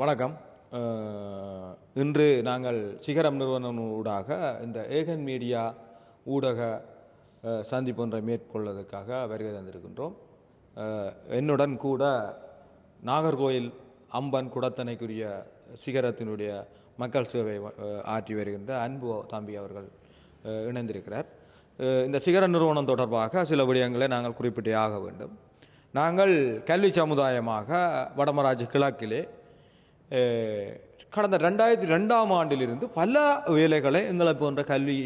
வணக்கம். இன்று நாங்கள் சிகரம் நிறுவனூடாக இந்த ஏகன் மீடியா ஊடக சந்திப்பொன்றை சந்திப்பு ஒன்றை மேற்கொள்வதற்காக வருகை தந்திருக்கின்றோம். என்னுடன் கூட நாகர்கோயில் அம்பன் குடத்தனைக்குரிய சிகரத்தினுடைய மக்கள் சேவை ஆற்றி வருகின்ற அன்பு தம்பி அவர்கள் இணைந்திருக்கிறார். இந்த சிகர நிறுவனம் தொடர்பாக சில விடயங்களை நாங்கள் குறிப்பிட்டே ஆக வேண்டும். நாங்கள் கல்வி சமுதாயமாக வடமராஜ் கிழக்கிலே கடந்த ரெண்டாயிரத்தி ரெண்டாம் ஆண்டிலிருந்து பல வேலைகளை எங்களை போன்ற கல்வி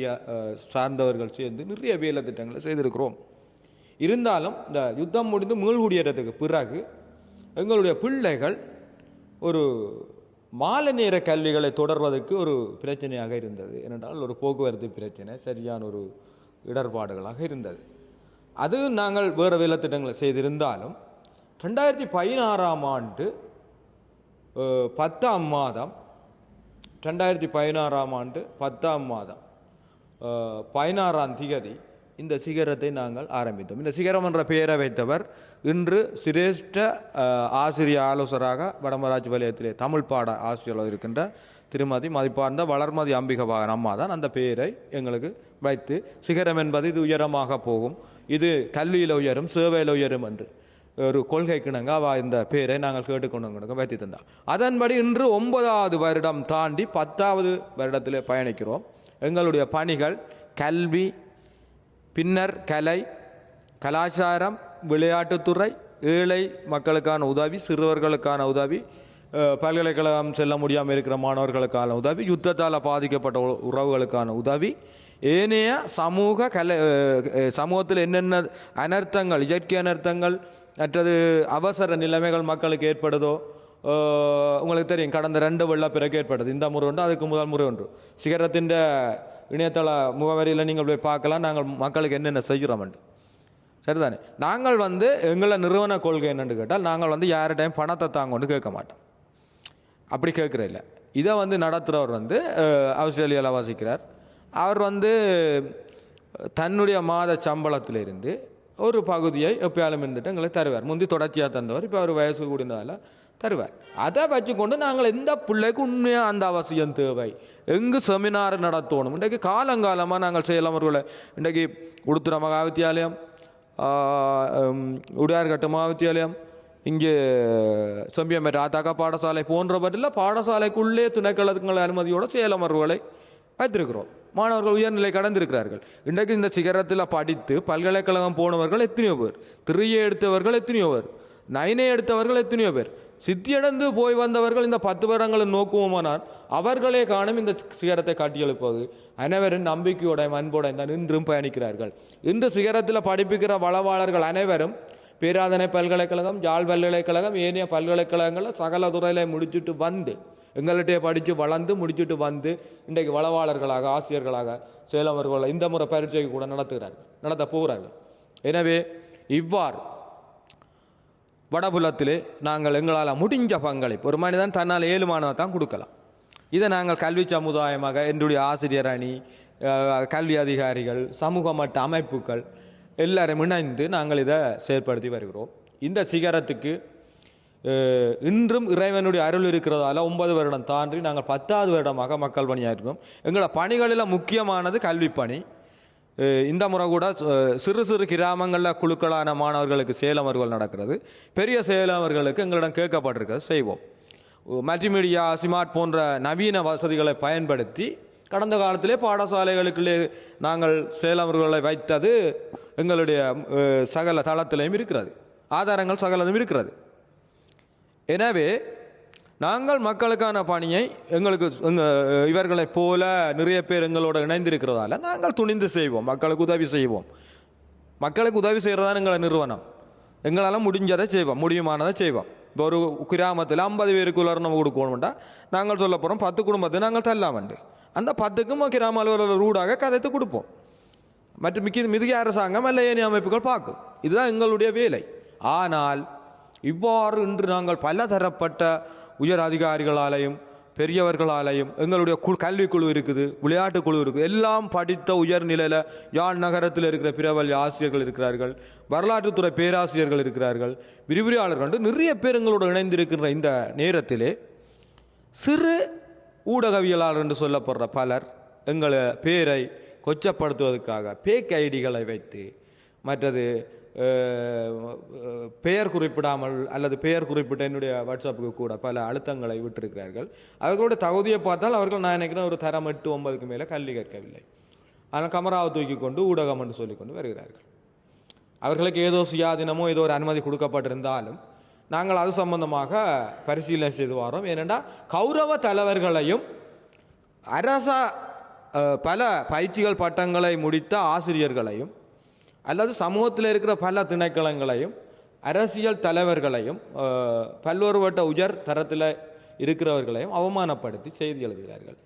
சார்ந்தவர்கள் சேர்ந்து நிறைய வேலை திட்டங்களை செய்திருக்கிறோம் இருந்தாலும் இந்த யுத்தம் முடிந்து மீள்குடியேறதுக்கு பிறகு எங்களுடைய பிள்ளைகள் ஒரு மாலை நேர கல்விகளை தொடர்வதற்கு ஒரு பிரச்சனையாக இருந்தது ஏனென்றால் ஒரு போக்குவரத்து பிரச்சனை சரியான ஒரு இடர்பாடுகளாக இருந்தது அது நாங்கள் வேறு வேலை திட்டங்களை செய்திருந்தாலும் ரெண்டாயிரத்தி பதினாறாம் ஆண்டு பத்தாம் மாதம் ரெண்டாயிரத்தி பதினாறாம் ஆண்டு பத்தாம் மாதம் பதினாறாம் திகதி இந்த சிகரத்தை நாங்கள் ஆரம்பித்தோம். இந்த சிகரம் என்ற பெயரை வைத்தவர் இன்று சிரேஷ்ட ஆசிரிய ஆலோசகராக வடமராஜ் வலயத்திலே தமிழ் பாட ஆசிரியர் இருக்கின்ற திருமதி மதிப்பார்ந்த வளர்மதி அம்பிகபாகன் அம்மா தான் அந்த பெயரை எங்களுக்கு வைத்து சிகரம் என்பது இது உயரமாக போகும். இது கல்வியில் உயரும் சேவையில் உயரும் என்று. ஒரு கொள்கைக்கு நாங்கள் இந்த பேரை நாங்கள் கேட்டுக்கொண்டு வைத்து தந்தார் அதன்படி இன்று ஒன்பதாவது வருடம் தாண்டி பத்தாவது வருடத்தில் பயணிக்கிறோம். எங்களுடைய பணிகள் கல்வி பின்னர் கலை கலாச்சாரம் விளையாட்டுத்துறை ஏழை மக்களுக்கான உதவி சிறுவர்களுக்கான உதவி பல்கலைக்கழகம் செல்ல முடியாமல் இருக்கிற மாணவர்களுக்கான உதவி யுத்தத்தால் பாதிக்கப்பட்ட உறவுகளுக்கான உதவி ஏனைய சமூக கலை சமூகத்தில் என்னென்ன அனர்த்தங்கள் இயற்கை அனர்த்தங்கள் மற்றது அவசர நிலைமைகள் மக்களுக்கு ஏற்படுதோ உங்களுக்கு தெரியும் கடந்த ரெண்டு வெள்ளப்பிறகு ஏற்பட்டது. இந்த முறை உண்டு அதுக்கு முதல் முறை உண்டு சிகரத்தின் இணையதள முகவரியில் நீங்கள் போய் பார்க்கலாம் நாங்கள் மக்களுக்கு என்னென்ன செய்கிறோம்ட்டு சரிதானே? நாங்கள் வந்து எங்களை நிறுவன கொள்கை என்னென்னு கேட்டால் நாங்கள் வந்து யார்கிட்டையும் பணத்தை தாங்கன்னு கேட்க மாட்டோம். அப்படி கேட்குற இல்லை. இதை வந்து நடத்துகிறவர் வந்து ஆஸ்திரேலியாவில் வசிக்கிறார். அவர் வந்து தன்னுடைய மாத சம்பளத்திலிருந்து ஒரு பகுதியை எப்பயாலும் இருந்துட்டு எங்களுக்கு தருவார். முந்தி தொடர்ச்சியாக தந்தவர் இப்போ அவர் வயசு கூடினதால் தருவார். அதை வச்சுக்கொண்டு நாங்கள் எந்த பிள்ளைக்கு உண்மையாக அந்த அவசியம் தேவை? எங்கு செமினார் நடத்தணும்? இன்றைக்கு காலங்காலமாக நாங்கள் செய்யலாம் ஒருவேளை இன்றைக்கு உடுத்துற மகா வித்தியாலயம் உடையார்கட்டு மகாவித்தியாலயம் இங்கே செம்பியம்பேட்டை ராதாக்கா பாடசாலை போன்றவற்றில் பாடசாலைக்குள்ளே துணைக்கழகங்கள் அனுமதியோடு சேலம் அவர்களை வைத்திருக்கிறோம். மாணவர்கள் உயர்நிலை கடந்திருக்கிறார்கள். இன்றைக்கு இந்த சிகரத்தில் படித்து பல்கலைக்கழகம் போனவர்கள் எத்தனையோ பேர். திரியை எடுத்தவர்கள் எத்தனையோ பேர். நைனை எடுத்தவர்கள் எத்தனையோ பேர். சித்தியடைந்து போய் வந்தவர்கள் இந்த பத்து வருடங்களை நோக்குவோமானால் அவர்களே காணும் இந்த சிகரத்தை காட்டி எழுப்பது அனைவரும் நம்பிக்கையோட அன்போட தான் இன்றும் பயணிக்கிறார்கள். இன்று சிகரத்தில் படிப்பிக்கிற வளவாளர்கள் அனைவரும் பேராதனை பல்கலைக்கழகம் ஜாழ் பல்கலைக்கழகம் ஏனைய பல்கலைக்கழகங்களில் சகல துறையில முடிச்சுட்டு வந்து எங்கள்கிட்டயே படித்து வளர்ந்து முடிச்சுட்டு வந்து இன்றைக்கு வளவாளர்களாக ஆசிரியர்களாக சேலவர்கள் இந்த முறை பரீட்சைக்கு கூட நடத்துகிறார்கள் நடத்த போகிறார்கள். எனவே இவ்வாறு வடபுலத்திலே நாங்கள் எங்களால் முடிஞ்ச பங்களிப்பு ஒரு மனிதன் தன்னால் மாணவர் தான் கொடுக்கலாம். இதை நாங்கள் கல்வி சமுதாயமாக என்னுடைய ஆசிரியர் அணி கல்வி அதிகாரிகள் சமூக மட்ட அமைப்புகள் எல்லாரும் இணைந்து நாங்கள் இதை செயற்படுத்தி வருகிறோம். இந்த சிகரத்துக்கு இன்றும் இறைவனுடைய அருள் இருக்கிறதால ஒன்பது வருடம் தாண்டி நாங்கள் பத்தாவது வருடமாக மக்கள் பணியாற்றினோம். எங்களோட பணிகளில் முக்கியமானது கல்வி பணி. இந்த முறை கூட சிறு சிறு கிராமங்களில் குழுக்களான மாணவர்களுக்கு சேலமர்கள் நடக்கிறது. பெரிய சேலமர்களுக்கு எங்களிடம் கேட்கப்பட்டிருக்கிறது. செய்வோம். மல்டிமீடியா ஸ்மார்ட் போன்ற நவீன வசதிகளை பயன்படுத்தி கடந்த காலத்திலே பாடசாலைகளுக்குள்ளே நாங்கள் சேலமர்களை வைத்தது எங்களுடைய சகல தளத்திலையும் இருக்கிறது. ஆதாரங்கள் சகலதும் இருக்கிறது. எனவே நாங்கள் மக்களுக்கான பணியை எங்களுக்கு எங்கள் இவர்களைப் போல நிறைய பேர் எங்களோட இணைந்திருக்கிறதால நாங்கள் துணிந்து செய்வோம் மக்களுக்கு உதவி செய்வோம். மக்களுக்கு உதவி செய்கிறதா எங்களை நிறுவனம். எங்களால் முடிஞ்சதை செய்வோம் முடியுமானதை செய்வோம். இப்போ ஒரு கிராமத்தில் ஐம்பது பேருக்குள்ளார நம்ம கொடுக்கணும்டா நாங்கள் சொல்ல போகிறோம் பத்து குடும்பத்தை நாங்கள் தள்ளாமண்டு அந்த பத்துக்கும் கிராம அலுவலர் ரூடாக கதைத்து கொடுப்போம். மற்றும் மிக்க மிகுதி அரசாங்கம் அல்ல ஏனைய அமைப்புகள் பார்க்கும். இதுதான் எங்களுடைய வேலை. ஆனால் இவ்வாறு இன்று நாங்கள் பல தரப்பட்ட உயர் அதிகாரிகளாலையும் பெரியவர்களாலையும் எங்களுடைய கு கல்விக்குழு இருக்குது விளையாட்டு குழு இருக்குது எல்லாம் படித்த உயர்நிலையில் யாழ் நகரத்தில் இருக்கிற பிரபல்ய ஆசிரியர்கள் இருக்கிறார்கள் வரலாற்றுத்துறை பேராசிரியர்கள் இருக்கிறார்கள் விரிவுரையாளர்கள் என்று நிறைய பேர் எங்களோடு இணைந்திருக்கின்ற இந்த நேரத்திலே சிறு ஊடகவியலாளர் என்று சொல்லப்படுற பலர் எங்களை பேரை கொச்சப்படுத்துவதற்காக பேக் ஐடிகளை வைத்து மற்றது பெயர் குறிப்பிடாமல் அல்லது பெயர் குறிப்பிட்ட என்னுடைய வாட்ஸ்அப்புக்கு கூட பல அழுத்தங்களை விட்டிருக்கிறார்கள். அவர்களுடைய தகுதியை பார்த்தால் அவர்கள் நான் நினைக்கிறேன் ஒரு தரம் எட்டு ஒன்பதுக்கு மேலே கல்வி கற்கவில்லை. ஆனால் கமராவை தூக்கி கொண்டு ஊடகம் என்று சொல்லிக்கொண்டு வருகிறார்கள். அவர்களுக்கு ஏதோ சுயாதீனமோ ஏதோ ஒரு அனுமதி கொடுக்கப்பட்டிருந்தாலும் நாங்கள் அது சம்பந்தமாக பரிசீலனை செய்து வரோம் ஏனென்றால் கௌரவ தலைவர்களையும் அரச பல பயிற்சிகள் பட்டங்களை முடித்த ஆசிரியர்களையும் அல்லது சமூகத்தில் இருக்கிற பல திணைக்களங்களையும் அரசியல் தலைவர்களையும் பல்வேறுபட்ட உயர் தரத்தில் இருக்கிறவர்களையும் அவமானப்படுத்தி செய்தி எழுதுகிறார்கள்.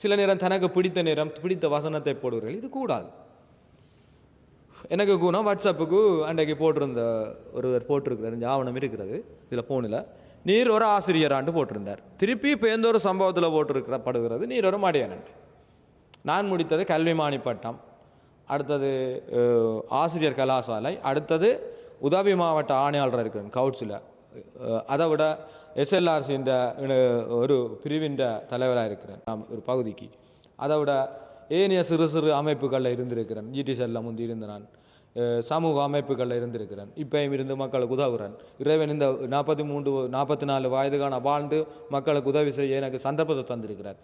சில நேரம் தனக்கு பிடித்த நேரம் பிடித்த வசனத்தை போடுவார்கள். இது கூடாது. எனக்கு குணம் வாட்ஸ்அப்புக்கு அன்றைக்கு போட்டிருந்த ஒருவர் போட்டிருக்கிறார். ஆவணம் இருக்கிறது இதில் ஃபோனில் நீர் ஒரு ஆசிரியராண்டு போட்டிருந்தார். திருப்பி இப்போ சம்பவத்தில் போட்டிருக்கிற படுகிறது. நீர் ஒரு மடியானண்டு நான் முடித்தது கல்விமானி பட்டம் அடுத்தது ஆசிரியர் கலாசாலை அடுத்தது உதவி மாவட்ட ஆணையாளர் இருக்கிறேன் கவுன்சிலர். அதை விட எஸ்எல்ஆர்சின்ற ஒரு பிரிவின்ற தலைவராக இருக்கிறேன் நான் ஒரு பகுதிக்கு. அதை விட ஏனைய சிறு சிறு அமைப்புகளில் இருந்திருக்கிறேன். ஜிடி முந்தி இருந்த நான் சமூக அமைப்புகளில் இருந்திருக்கிறேன். இப்பயும் இருந்து மக்களுக்கு உதவுகிறேன் இறைவன் இந்த நாற்பத்தி மூன்று நாற்பத்தி நாலு வயதுக்கான வாழ்ந்து மக்களுக்கு உதவி செய்ய எனக்கு சந்தர்ப்பத்தை தந்திருக்கிறார்.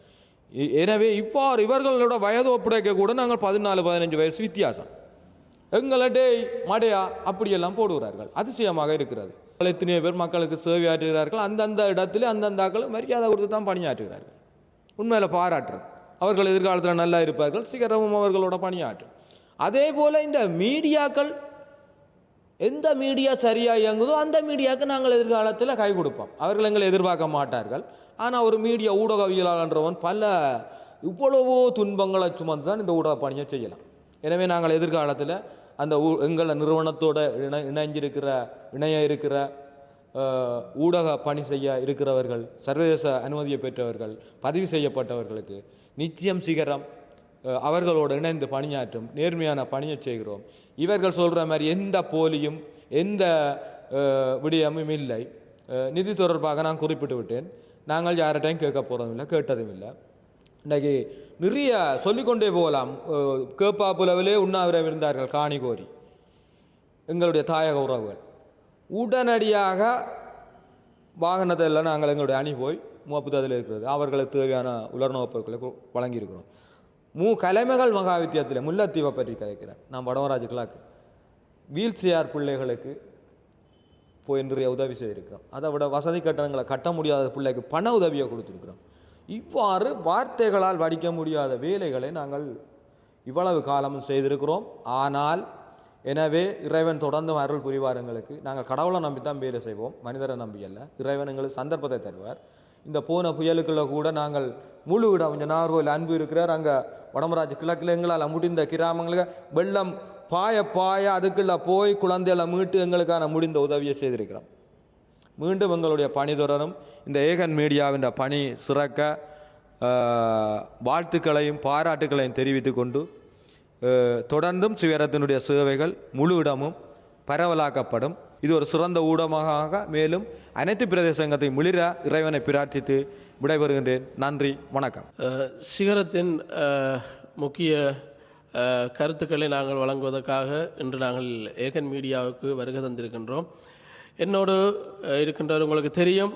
எனவே இப்போ இவர்களோட வயது ஒப்படைக்க கூட நாங்கள் பதினாலு பதினஞ்சு வயசு வித்தியாசம். எங்களை டேய் மடையா அப்படியெல்லாம் போடுகிறார்கள். அதிசயமாக இருக்கிறது. எத்தனையோ பேர் மக்களுக்கு சேவையாற்றுகிறார்கள் அந்தந்த இடத்துல அந்தந்த ஆக்கள் மரியாதை கொடுத்து தான் பணியாற்றுகிறார்கள். உண்மையில் பாராட்டுறேன் அவர்கள் எதிர்காலத்தில் நல்லா இருப்பார்கள். சீக்கிரமும் அவர்களோட பணியாற்றும். அதே போல் இந்த மீடியாக்கள் எந்த மீடியா சரியாக இயங்குதோ அந்த மீடியாவுக்கு நாங்கள் எதிர்காலத்தில் கை கொடுப்போம். அவர்கள் எங்களை எதிர்பார்க்க மாட்டார்கள். ஆனால் ஒரு மீடியா ஊடகவியலாளன்றவன் பல இவ்வளவோ துன்பங்களை சுமந்து தான் இந்த ஊடக பணியை செய்யலாம். எனவே நாங்கள் எதிர்காலத்தில் அந்த ஊ எங்களை நிறுவனத்தோட இணை இணைஞ்சிருக்கிற இணைய இருக்கிற ஊடக பணி செய்ய இருக்கிறவர்கள் சர்வதேச அனுமதியை பெற்றவர்கள் பதிவு செய்யப்பட்டவர்களுக்கு நிச்சயம் சிகரம். அவர்களோடு இணைந்து பணியாற்றும் நேர்மையான பணியை செய்கிறோம். இவர்கள் சொல்கிற மாதிரி எந்த போலியும் எந்த விடயமும் இல்லை. நிதி தொடர்பாக நான் குறிப்பிட்டு விட்டேன். நாங்கள் யார்கிட்டையும் கேட்க போகிறதும் இல்லை கேட்டதும் இல்லை இன்றைக்கி நிறைய சொல்லிக்கொண்டே போகலாம். கேப்பா கேப்பாப்புலவிலே உண்ணாவிரம் இருந்தார்கள் காணி கோரி. எங்களுடைய தாயக உறவுகள். உடனடியாக வாகனத்தை எல்லாம் நாங்கள் எங்களுடைய அணி போய் முப்பத்ததில் இருக்கிறது. அவர்களுக்கு தேவையான உலர்ணவப் பொருட்களை வழங்கியிருக்கிறோம். மூ கலைமகள் மகா வித்தியாலயத்தில் முல்லைத்தீவை பற்றி கலைக்கிறேன் நான் வடவராஜ் கிளாக்கு வீல் சேர் பிள்ளைகளுக்கு போய் நிறைய உதவி செய்திருக்கிறோம். அதை விட வசதி கட்டணங்களை கட்ட முடியாத பிள்ளைக்கு பண உதவியை கொடுத்துருக்குறோம். இவ்வாறு வார்த்தைகளால் வடிக்க முடியாத வேலைகளை நாங்கள் இவ்வளவு காலமும் செய்திருக்கிறோம். ஆனால் எனவே இறைவன் தொடர்ந்து அருள் புரிவார் எங்களுக்கு. நாங்கள் கடவுளை நம்பி தான் வேலை செய்வோம். மனிதரை நம்பி அல்ல இறைவன் எங்களுக்கு சந்தர்ப்பத்தை தருவார். இந்த போன புயலுக்குள்ள கூட நாங்கள் முழு இடம் கொஞ்சம் நாகர்கோவில் அன்பு இருக்கிறார். அங்கே வடமராஜ் கிழக்கில் எங்களால் முடிந்த கிராமங்களுக்கு வெள்ளம் பாய பாய அதுக்குள்ள போய் குழந்தைகளை மீட்டு எங்களுக்கான முடிந்த உதவியை செய்திருக்கிறோம். மீண்டும் எங்களுடைய பணி தொடரும் இந்த ஏகன் மீடியாவின் பணி சிறக்க வாழ்த்துக்களையும் பாராட்டுக்களையும் தெரிவித்து கொண்டு தொடர்ந்தும் சிவரத்தினுடைய சேவைகள் முழு இடமும் பரவலாக்கப்படும். இது ஒரு சிறந்த ஊடகமாக மேலும் அனைத்து பிரதேசங்கத்தை மிளிர இறைவனை பிரார்த்தித்து விடைபெறுகின்றேன். நன்றி வணக்கம். சிகரத்தின் முக்கிய கருத்துக்களை நாங்கள் வழங்குவதற்காக இன்று நாங்கள் ஏகன் மீடியாவுக்கு வருகை தந்திருக்கின்றோம். என்னோடு இருக்கின்றவர் உங்களுக்கு தெரியும்.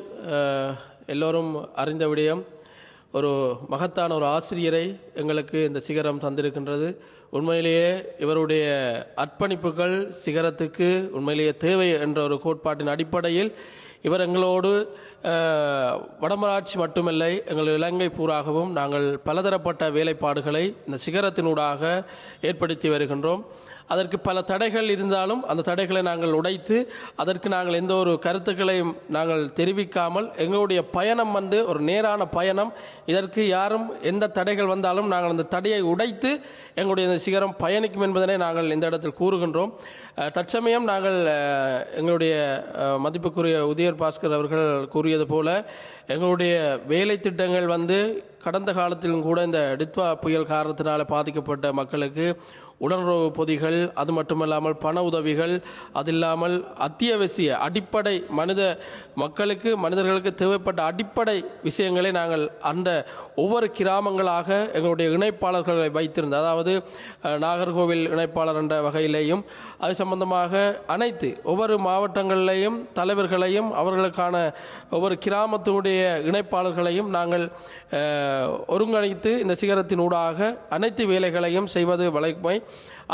எல்லோரும் அறிந்த விடயம் ஒரு மகத்தான ஒரு ஆசிரியரை எங்களுக்கு இந்த சிகரம் தந்திருக்கின்றது. உண்மையிலேயே இவருடைய அர்ப்பணிப்புகள் சிகரத்துக்கு உண்மையிலேயே தேவை என்ற ஒரு கோட்பாட்டின் அடிப்படையில் இவர் எங்களோடு வடமராட்சி மட்டுமில்லை எங்கள் இலங்கை பூராகவும் நாங்கள் பலதரப்பட்ட வேலைப்பாடுகளை இந்த சிகரத்தினூடாக ஏற்படுத்தி வருகின்றோம். அதற்கு பல தடைகள் இருந்தாலும் அந்த தடைகளை நாங்கள் உடைத்து அதற்கு நாங்கள் எந்த ஒரு கருத்துக்களையும் நாங்கள் தெரிவிக்காமல் எங்களுடைய பயணம் வந்து ஒரு நேரான பயணம். இதற்கு யாரும் எந்த தடைகள் வந்தாலும் நாங்கள் அந்த தடையை உடைத்து எங்களுடைய இந்த சிகரம் பயணிக்கும் என்பதனை நாங்கள் இந்த இடத்தில் கூறுகின்றோம். தற்சமயம் நாங்கள் எங்களுடைய மதிப்புக்குரிய உதயர் பாஸ்கர் அவர்கள் கூறியது போல எங்களுடைய வேலை திட்டங்கள் வந்து கடந்த காலத்திலும் கூட இந்த டித்வா புயல் காரணத்தினால் பாதிக்கப்பட்ட மக்களுக்கு உடனுறவு பொதிகள் அது மட்டுமல்லாமல் பண உதவிகள் அது இல்லாமல் அத்தியாவசிய அடிப்படை மனித மக்களுக்கு மனிதர்களுக்கு தேவைப்பட்ட அடிப்படை விஷயங்களை நாங்கள் அந்த ஒவ்வொரு கிராமங்களாக எங்களுடைய இணைப்பாளர்களை வைத்திருந்த அதாவது நாகர்கோவில் இணைப்பாளர் என்ற வகையிலேயும் அது சம்பந்தமாக அனைத்து ஒவ்வொரு மாவட்டங்களிலேயும் தலைவர்களையும் அவர்களுக்கான ஒவ்வொரு கிராமத்தினுடைய இணைப்பாளர்களையும் நாங்கள் ஒருங்கிணைத்து இந்த சிகரத்தின் ஊடாக அனைத்து வேலைகளையும் செய்வது வழக்கமை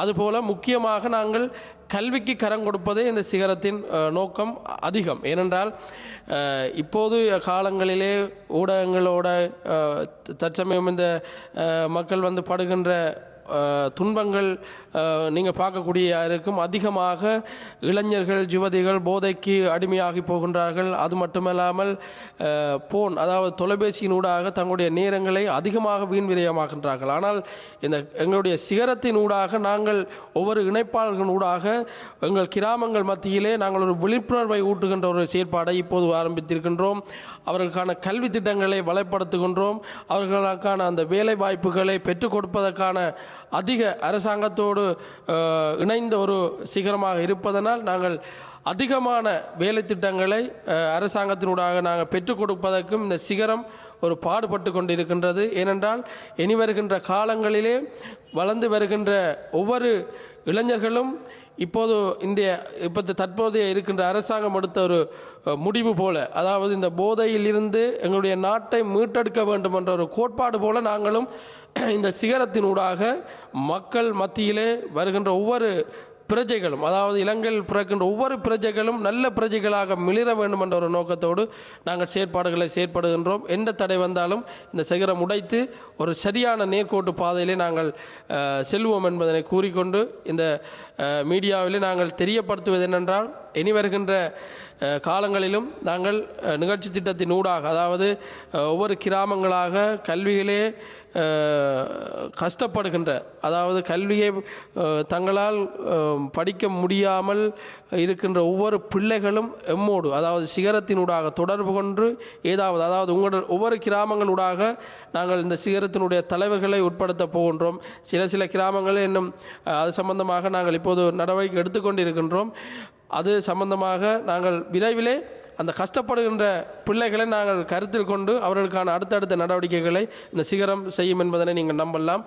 அதுபோல முக்கியமாக நாங்கள் கல்விக்கு கரம் கொடுப்பதே இந்த சிகரத்தின் நோக்கம் அதிகம். ஏனென்றால் இப்போது காலங்களிலே ஊடகங்களோட தற்சமயம் இந்த மக்கள் வந்து படுகின்ற துன்பங்கள் நீங்கள் பார்க்கக்கூடிய இருக்கும் அதிகமாக இளைஞர்கள் யுவதிகள் போதைக்கு அடிமையாகி போகின்றார்கள். அது மட்டுமல்லாமல் போன் அதாவது தொலைபேசியினூடாக தங்களுடைய நேரங்களை அதிகமாக வீண் விரயமாகின்றார்கள் ஆனால் இந்த எங்களுடைய சிகரத்தின் ஊடாக நாங்கள் ஒவ்வொரு இணைப்பாளர்களின் ஊடாக எங்கள் கிராமங்கள் மத்தியிலே நாங்கள் ஒரு விழிப்புணர்வை ஊட்டுகின்ற ஒரு செயற்பாடை இப்போது ஆரம்பித்திருக்கின்றோம். அவர்களுக்கான கல்வி திட்டங்களை வலைப்படுத்துகின்றோம். அவர்களுக்கான அந்த வேலை வாய்ப்புகளை பெற்றுக் கொடுப்பதற்கான அதிக அரசாங்கத்தோடு இணைந்த ஒரு சிகரமாக இருப்பதனால் நாங்கள் அதிகமான வேலை திட்டங்களை அரசாங்கத்தினூடாக நாங்கள் பெற்றுக் கொடுப்பதற்கும் இந்த சிகரம் ஒரு பாடுபட்டு கொண்டிருக்கின்றது. ஏனென்றால் இனி வருகின்ற காலங்களிலே வளர்ந்து வருகின்ற ஒவ்வொரு இளைஞர்களும் இப்போது இந்திய இப்போ தற்போதைய இருக்கின்ற அரசாங்கம் எடுத்த ஒரு முடிவு போல. அதாவது இந்த போதையிலிருந்து எங்களுடைய நாட்டை மீட்டெடுக்க வேண்டும் என்ற ஒரு கோட்பாடு போல நாங்களும் இந்த சிகரத்தினூடாக மக்கள் மத்தியிலே வருகின்ற ஒவ்வொரு பிரஜைகளும் அதாவது இலங்கையில் பிறக்கின்ற ஒவ்வொரு பிரஜைகளும் நல்ல பிரஜைகளாக மிளிர வேண்டும் என்ற ஒரு நோக்கத்தோடு நாங்கள் செயற்பாடுகளை செயற்படுகின்றோம். எந்த தடை வந்தாலும் இந்த சிகரம் உடைத்து ஒரு சரியான நேர்கோட்டு பாதையிலே நாங்கள் செல்வோம் என்பதனை கூறிக்கொண்டு இந்த மீடியாவிலே நாங்கள் தெரியப்படுத்துவது என்னென்றால் இனி வருகின்ற காலங்களிலும் நாங்கள் நிகழ்ச்சி திட்டத்தின் ஊடாக அதாவது ஒவ்வொரு கிராமங்களாக கல்வியிலே கஷ்டப்படுகின்ற அதாவது கல்வியை தங்களால் படிக்க முடியாமல் இருக்கின்ற ஒவ்வொரு பிள்ளைகளும் எம்மோடு அதாவது சிகரத்தினூடாக தொடர்பு கொண்டு ஏதாவது அதாவது உங்கள் ஒவ்வொரு கிராமங்களூடாக நாங்கள் இந்த சிகரத்தினுடைய தலைவர்களை உட்படுத்த போகின்றோம். சில சில கிராமங்களில் இன்னும் அது சம்பந்தமாக நாங்கள் இப்போது நடவடிக்கை எடுத்துக்கொண்டு இருக்கின்றோம் அது சம்பந்தமாக நாங்கள் விரைவிலே அந்த கஷ்டப்படுகின்ற பிள்ளைகளை நாங்கள் கருத்தில் கொண்டு அவர்களுக்கான அடுத்தடுத்த நடவடிக்கைகளை இந்த சிகரம் செய்யும் என்பதனை நீங்கள் நம்பலாம்.